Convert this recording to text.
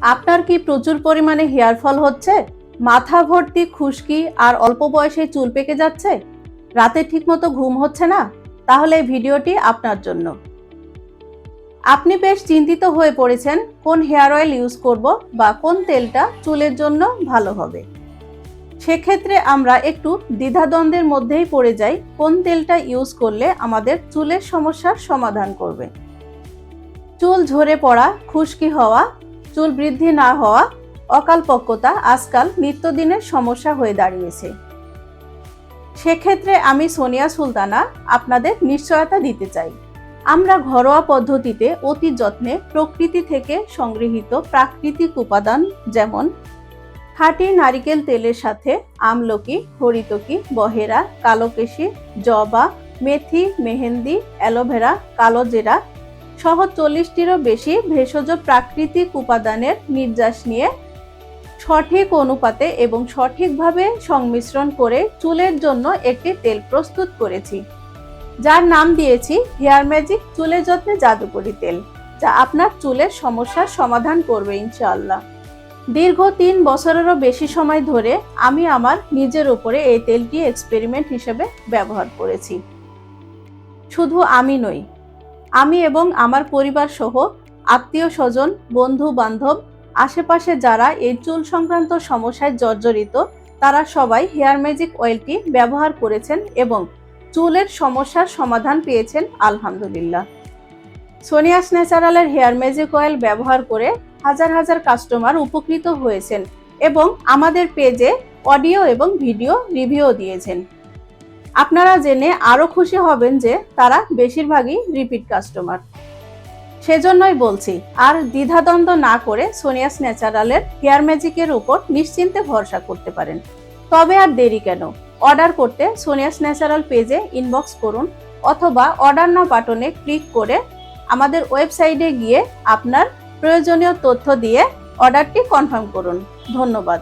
আপনার কি প্রচুর পরিমাণে হেয়ার ফল হচ্ছে? মাথা ভর্তি, খুশকি আর অল্প বয়সে চুল পেকে যাচ্ছে? রাতে ঠিকমতো ঘুম হচ্ছে না? তাহলে এই ভিডিওটি আপনার জন্য। আপনি বেশ চিন্তিত হয়ে পড়েছেন, কোন হেয়ার অয়েল ইউজ করব বা কোন তেলটা চুলের জন্য ভালো হবে। সেক্ষেত্রে আমরা একটু দ্বিধাদ্বন্দ্বের মধ্যেই পড়ে যাই, কোন তেলটা ইউজ করলে আমাদের চুলের সমস্যার সমাধান করবে। চুল ঝরে পড়া, খুশকি হওয়া চুল বৃদ্ধি না হওয়া অকালপক্কতা আজকাল নিত্যদিনের সমস্যা হয়ে দাঁড়িয়েছে। সেক্ষেত্রে আমি সোনিয়া সুলতানা আপনাদের নিশ্চয়তা দিতে চাই। আমরা ঘরোয়া পদ্ধতিতে অতি যত্নে প্রকৃতি থেকে সংগৃহীত প্রাকৃতিক উপাদান যেমন খাঁটি নারিকেল তেলের সাথে আমলকি, হরিতকি, বহেরা, কালোকেশি, জবা, মেথি, মেহেন্দি, অ্যালোভেরা, কালো জেরা সহ চল্লিশটিরও বেশি ভেষজ প্রাকৃতিক উপাদানের নির্যাস নিয়ে সঠিক অনুপাতে এবং সঠিকভাবে সংমিশ্রণ করে চুলের জন্য একটি তেল প্রস্তুত করেছি, যার নাম দিয়েছি হেয়ার ম্যাজিক চুলের যত্নে জাদুকরি তেল, যা আপনার চুলের সমস্যার সমাধান করবে ইনশাআল্লাহ। দীর্ঘ তিন বছরেরও বেশি সময় ধরে আমি আমার নিজের উপরে এই তেলটি এক্সপেরিমেন্ট হিসেবে ব্যবহার করেছি। শুধু আমি নই আমি এবং আমার পরিবার সহ আত্মীয় স্বজন, বন্ধু বান্ধব, আশেপাশে যারা এই চুল সংক্রান্ত সমস্যায় জর্জরিত, তারা সবাই হেয়ার ম্যাজিক অয়েলটি ব্যবহার করেছেন এবং চুলের সমস্যার সমাধান পেয়েছেন, আলহামদুলিল্লাহ। সোনিয়াস ন্যাচারালের হেয়ার ম্যাজিক অয়েল ব্যবহার করে হাজার হাজার কাস্টমার উপকৃত হয়েছেন এবং আমাদের পেজে অডিও এবং ভিডিও রিভিউ দিয়েছেন। আপনারা জেনে আরও খুশি হবেন যে তারা বেশিরভাগই রিপিট কাস্টমার। সেজন্যই বলছি, আর দ্বিধাদ্বন্দ্ব না করে সোনিয়াস ন্যাচারালের হেয়ার ম্যাজিকের উপর নিশ্চিন্তে ভরসা করতে পারেন। তবে আর দেরি কেন? অর্ডার করতে সোনিয়াস ন্যাচারাল পেজে ইনবক্স করুন অথবা অর্ডার না বাটনে ক্লিক করে আমাদের ওয়েবসাইটে গিয়ে আপনার প্রয়োজনীয় তথ্য দিয়ে অর্ডারটি কনফার্ম করুন। ধন্যবাদ।